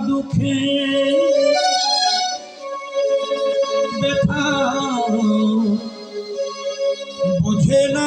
দুঃখে ব্যথা বোঝে না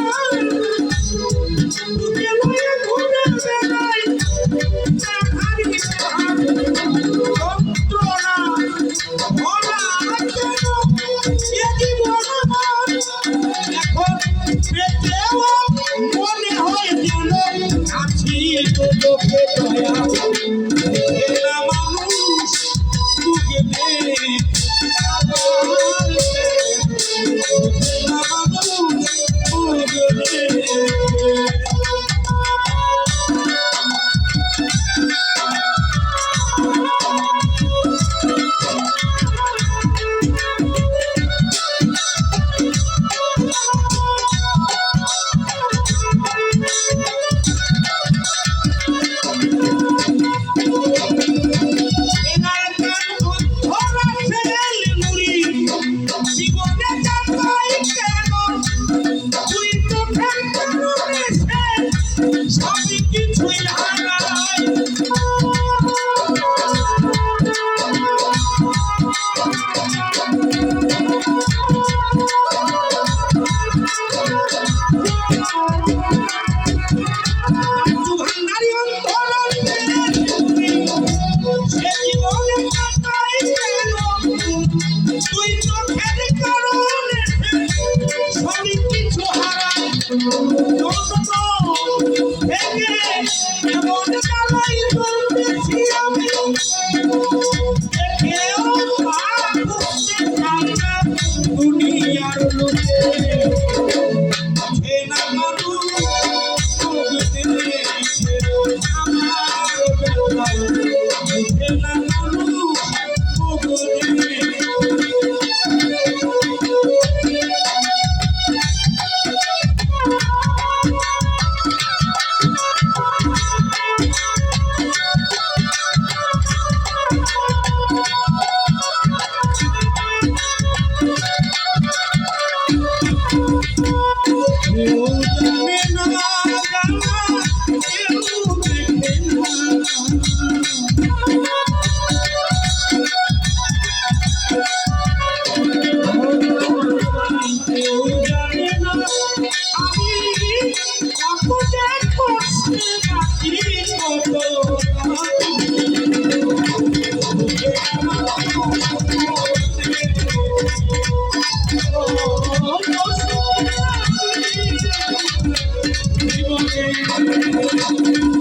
Oh. Thank you. মানুষ জীবনে